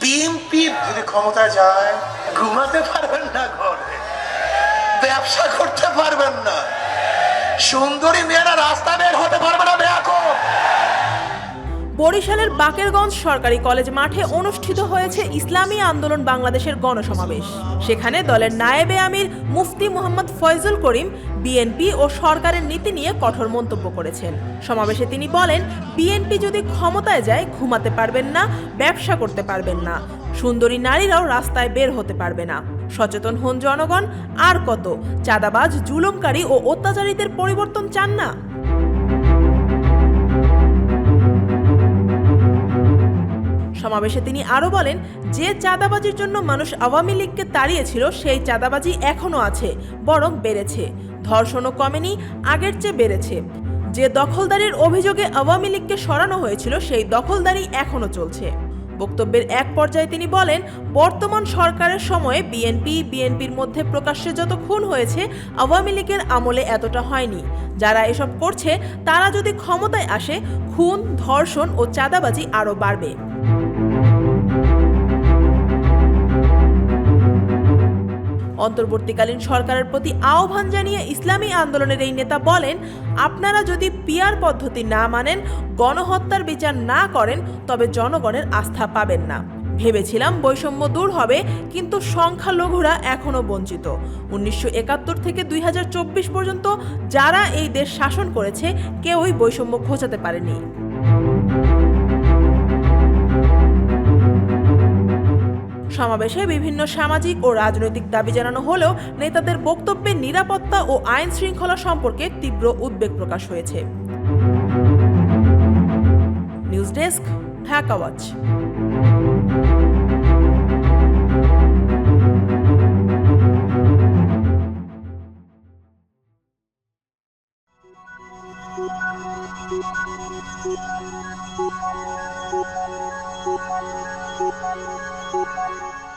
BNP যদি ক্ষমতায় যায়, ঘুমাতে পারবেন না ঘরে। ব্যবসা করতে পারবেন না। সুন্দরী মেয়েরা রাস্তা বের হতে পারবে না বেয়াকব বরিশালের বাকেরগঞ্জ সরকারি কলেজ মাঠে অনুষ্ঠিত হয়েছে ইসলামী আন্দোলন বাংলাদেশের গণসমাবেশ। সেখানে দলের নায়েবে আমির মুফতি মোহাম্মদ ফয়জুল করিম, বিএনপি ও সরকারের নীতি নিয়ে কঠোর মন্তব্য করেছেন। সমাবেশে তিনি বলেন, বিএনপি যদি ক্ষমতায় যায়, ঘুমাতে পারবেন না, ব্যবসা করতে পারবেন না। সুন্দরী নারীরাও রাস্তায় বের হতে পারবে না। সচেতন হন জনগণ, আর কত? চাঁদাবাজ, জুলুমকারী ও অত্যাচারীদের পরিবর্তন চান না? সমাবেশে তিনি আরও বলেন, যে চাঁদাবাজির জন্য মানুষ আওয়ামী লীগকে তাড়িয়েছিল, সেই চাঁদাবাজি এখনও আছে, বরং বেড়েছে। ধর্ষণও কমেনি, আগের চেয়ে বেড়েছে। যে দখলদারির অভিযোগে আওয়ামী লীগকে সরানো হয়েছিল, সেই দখলদারি এখনও চলছে। বক্তব্যের এক পর্যায়ে তিনি বলেন, বর্তমান সরকারের সময়ে বিএনপি বিএনপির মধ্যে প্রকাশ্যে যত খুন হয়েছে, আওয়ামী লীগের আমলে এতটা হয়নি। যারা এসব করছে, তারা যদি ক্ষমতায় আসে, খুন, ধর্ষণ ও চাঁদাবাজি আরও বাড়বে। অন্তর্বর্তীকালীন সরকারের প্রতি আহ্বান জানিয়ে ইসলামী আন্দোলনের এই নেতা বলেন, আপনারা যদি পিয়ার পদ্ধতি না মানেন, গণহত্যার বিচার না করেন, তবে জনগণের আস্থা পাবেন না। ভেবেছিলাম বৈষম্য দূর হবে, কিন্তু সংখ্যালঘুরা এখনও বঞ্চিত। উনিশশো একাত্তর থেকে দুই হাজার চব্বিশ পর্যন্ত যারা এই দেশ শাসন করেছে, কেউই বৈষম্য ঘোচাতে পারেনি। সমাবেশে বিভিন্ন সামাজিক ও রাজনৈতিক দাবি জানানো হলেও নেতাদের বক্তব্যে নিরাপত্তা ও আইন শৃঙ্খলা সম্পর্কে তীব্র উদ্বেগ প্রকাশ হয়েছে। News desk, Dhaka Música